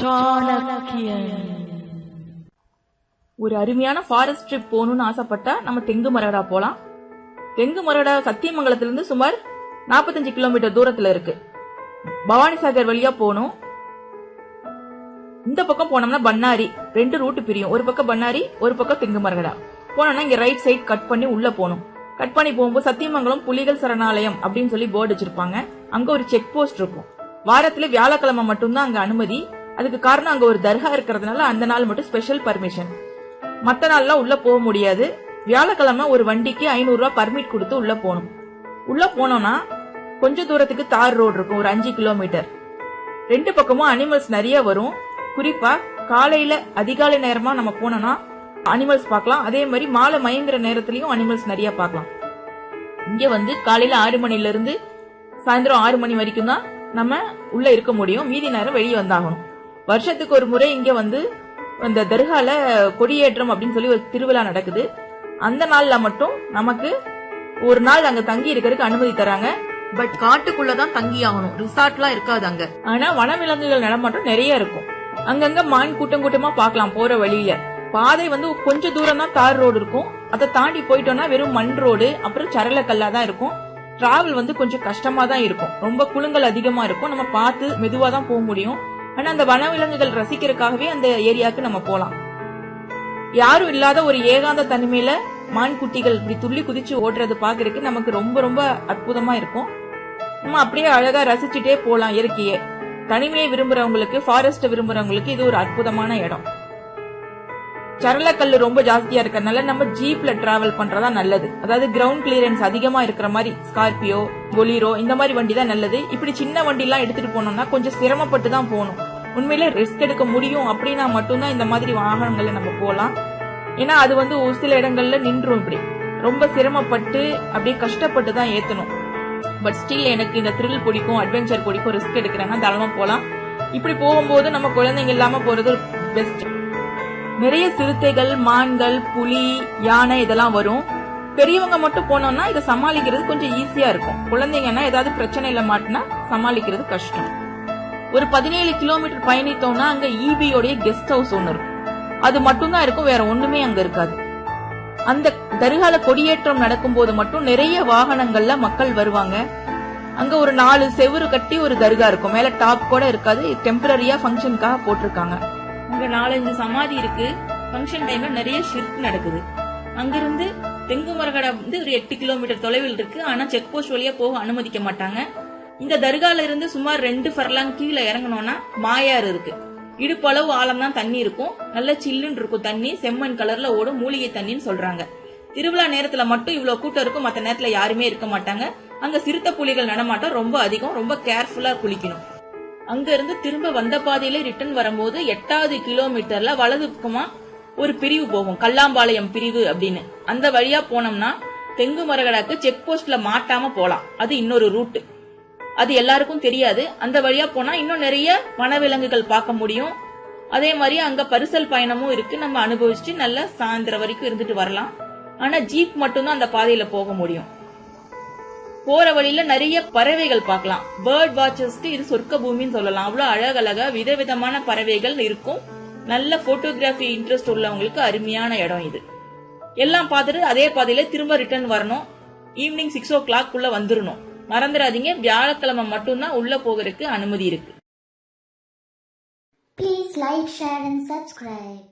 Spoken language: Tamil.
சாணக்கியன். ஒரு அருமையான ஃபாரஸ்ட் ட்ரிப் போகணும்னு ஆசைப்பட்டா நம்ம தெங்கு மரடா போலாம். தெங்கு மரடா சத்தியமங்கலத்திலிருந்து சுமார் 45 கிலோமீட்டர் தூரத்துல இருக்கு. பவானிசாகர் வழியா போகணும். இந்த பக்கம் போனோம்னா பண்ணாரி ரெண்டு ரூட் பிரியும். ஒரு பக்கம் பண்ணாரி ஒரு பக்கம் தெங்கு மரகடா. போனோம்னா இங்க ரைட் சைட் கட் பண்ணி உள்ள போகணும். கட் பண்ணி போகும்போது சத்தியமங்கலம் புலிகள் சரணாலயம் அப்படின்னு சொல்லி போர்டு வச்சிருப்பாங்க. அங்க ஒரு செக் போஸ்ட் இருக்கும். வாரத்துல வியாழக்கிழமை மட்டும்தான் அங்க அனுமதி. அதுக்கு காரணம் அங்க ஒரு தர்கா இருக்கிறதுனால அந்த நாள் மட்டும் ஸ்பெஷல் பர்மிஷன் மத்த நாள்லாம் உள்ள போக முடியாது. வியாழக்கிழமை ஒரு வண்டிக்கு ஐநூறு ரூபா பர்மிட் கொடுத்து உள்ள போகணும். உள்ள போனோம்னா கொஞ்ச தூரத்துக்கு தார் ரோடு இருக்கும் ஒரு அஞ்சு கிலோமீட்டர் ரெண்டு பக்கமும் அனிமல்ஸ் நிறைய வரும். குறிப்பா காலையில அதிகாலை நேரமா நம்ம போனோம்னா அனிமல்ஸ் பார்க்கலாம். அதே மாதிரி மாலை மயங்குற நேரத்துலயும் அனிமல்ஸ் நிறைய பார்க்கலாம். இங்க வந்து காலையில ஆறு மணில இருந்து சாயந்தரம் ஆறு மணி வரைக்கும் தான் நம்ம உள்ள இருக்க முடியும். மீதி நேரம் வெளியே வந்தாகணும். வருஷத்துக்கு ஒரு முறை இங்க வந்து இந்த தர்கால கொடியேற்றம் அப்படின்னு சொல்லி ஒரு திருவிழா நடக்குது. அந்த நாள்ல மட்டும் நமக்கு ஒரு நாள் அங்க தங்கி இருக்கிறதுக்கு அனுமதி தராங்க. பட் காட்டுக்குள்ளதான் தங்கி ஆகணும் ரிசார்ட்லாம் இருக்காது அங்க. ஆனா வனவிலங்குகள் நடமாட்டம் நிறைய இருக்கும். அங்கங்க மான் கூட்டம் கூட்டமா பார்க்கலாம் போற வழியில. பாதை வந்து கொஞ்ச தூரம் தான் தார் ரோடு இருக்கும். அதை தாண்டி போயிட்டோம்னா வெறும் மண் ரோடு அப்புறம் சரளக்கல்லா தான் இருக்கும். டிராவல் வந்து கொஞ்சம் கஷ்டமா தான் இருக்கும். ரொம்ப குழுங்கள் அதிகமா இருக்கும். நம்ம பார்த்து மெதுவா தான் போக முடியும். ஆனா அந்த வனவிலங்குகள் ரசிக்கிறதுக்காகவே அந்த ஏரியாவுக்கு நம்ம போலாம். யாரும் இல்லாத ஒரு ஏகாந்த தனிமையில மான் குட்டிகள் இப்படி துள்ளி குதிச்சு ஓடுறது பாக்குறதுக்கு நமக்கு ரொம்ப ரொம்ப அற்புதமா இருக்கும். நம்ம அப்படியே அழகா ரசிச்சுட்டே போலாம் இயற்கையே. தனிமையை விரும்புறவங்களுக்கு ஃபாரஸ்ட் விரும்புறவங்களுக்கு இது ஒரு அற்புதமான இடம். சரளக்கல் ரொம்ப ஜாஸ்தியா இருக்கிறதுனால நம்ம ஜீப்ல டிராவல் பண்றதா நல்லது. அதாவது கிரவுண்ட் கிளியரன்ஸ் அதிகமா இருக்கிற மாதிரி ஸ்கார்பியோ பொலீரோ இந்த மாதிரி வண்டி தான் நல்லது. இப்படி சின்ன வண்டி எல்லாம் எடுத்துட்டு போனோம்னா கொஞ்சம் சிரமப்பட்டு தான் போகணும். உண்மையில ரிஸ்க் எடுக்க முடியும் அப்படின்னா மட்டும்தான் இந்த மாதிரி வாகனங்கள்ல நம்ம போலாம் ஏன்னா அது வந்து ஒரு சில இடங்கள்ல நின்றும் இப்படி. ரொம்ப சிரமப்பட்டு அப்படியே கஷ்டப்பட்டு தான் ஏத்தணும். பட் ஸ்டில் எனக்கு இந்த த்ரில் பிடிக்கும் அட்வென்ச்சர் பிடிக்கும் ரிஸ்க் எடுக்கிறேன்னா தாராளமா போலாம் இப்படி போகும்போது நம்ம குழந்தைங்க இல்லாம போறது பெஸ்ட் நிறைய சிறுத்தைகள் மான்கள் புலி யானை இதெல்லாம் வரும். பெரியவங்க மட்டும் போனோம்னா இதை சமாளிக்கிறது கொஞ்சம் ஈஸியா இருக்கும். குழந்தைங்கன்னா ஏதாவது பிரச்சனையில மாட்டினா சமாளிக்கிறது கஷ்டம். ஒரு பதினேழு கிலோமீட்டர் பயணித்தோம்னா அங்க ஈபியோடைய கெஸ்ட் ஹவுஸ் ஒன்னு இருக்கும். அது மட்டும்தான் இருக்கும் வேற ஒண்ணுமே அங்க இருக்காது. அந்த தருகால கொடியேற்றம் நடக்கும்போது மட்டும் நிறைய வாகனங்கள்ல மக்கள் வருவாங்க. அங்க ஒரு நாலு செவுரு கட்டி ஒரு தர்கா இருக்கும். மேல டாப் கூட இருக்காது டெம்பரரியா ஃபங்க்ஷனுக்காக போட்டிருக்காங்க. அங்க நாலஞ்சு சமாதி இருக்கு. ஃபங்க்ஷன் டைம்ல நிறைய ஷிர்க் நடக்குது. அங்கிருந்து தெங்கு மரகடை வந்து ஒரு எட்டு கிலோமீட்டர் தொலைவில் இருக்கு. ஆனா செக் போஸ்ட் வழியா போக அனுமதிக்க மாட்டாங்க. இந்த தர்கால இருந்து சுமார் ரெண்டு ஃபர்லாங் கீழே இறங்கணும்னா மாயாறு இருக்கு. இடுப்பளவு ஆழம் தான் தண்ணி இருக்கும். நல்ல சில்லுன்னு இருக்கும் தண்ணி. செம்மண் கலர்ல ஓடும். மூலிகை தண்ணின்னு சொல்றாங்க. திருவிழா நேரத்துல மட்டும் இவ்வளவு கூட்டம் இருக்கும். மற்ற நேரத்துல யாருமே இருக்க மாட்டாங்க. அங்க சிறுத்தை புலிகள் நடமாட்டம் ரொம்ப அதிகம். ரொம்ப கேர்ஃபுல்லா குளிக்கணும். அங்க இருந்து திரும்ப வந்த பாதையில ரிட்டர்ன் வரும்போது எட்டாவது கிலோமீட்டர்ல வலது பக்கமா ஒரு பிரிவு போகும். கல்லாம்பாளையம் பிரிவு அப்படின்னு. அந்த வழியா போனோம்னா தெங்கு மரகடாக்கு செக் போஸ்ட்ல மாட்டாம போலாம். அது இன்னொரு ரூட்டு அது எல்லாருக்கும் தெரியாது. அந்த வழியா போனா இன்னும் நிறைய வனவிலங்குகள் பார்க்க முடியும். அதே மாதிரி அங்க பரிசல் பயணமும் இருக்கு. நம்ம அனுபவிச்சுட்டு நல்ல சாயந்தரம் வரைக்கும் இருந்துட்டு வரலாம். ஆனா ஜீப் மட்டும்தான் அந்த பாதையில போக முடியும். போற வழியில நிறைய பறவைகள் பார்க்கலாம். பேர்ட் வாட்சர்ஸ்க்கு இது சொர்க்க பூமின்னு சொல்லலாம். அவ்வளவு அழகழகா விதவிதமான பறவைகள் இருக்கும். நல்ல போட்டோகிராஃபி இன்ட்ரெஸ்ட் உள்ளவங்களுக்கு அருமையான இடம் இது. எல்லாம் பார்த்துட்டு அதே பாதையில திரும்ப ரிட்டர்ன் வரணும். ஈவினிங் சிக்ஸ் ஓ கிளாக் உள்ள வந்துடணும் மறந்துடாதீங்க. வியாழக்கிழமை மட்டும்தான் உள்ள போகிறதுக்கு அனுமதி இருக்கு. Please like share and subscribe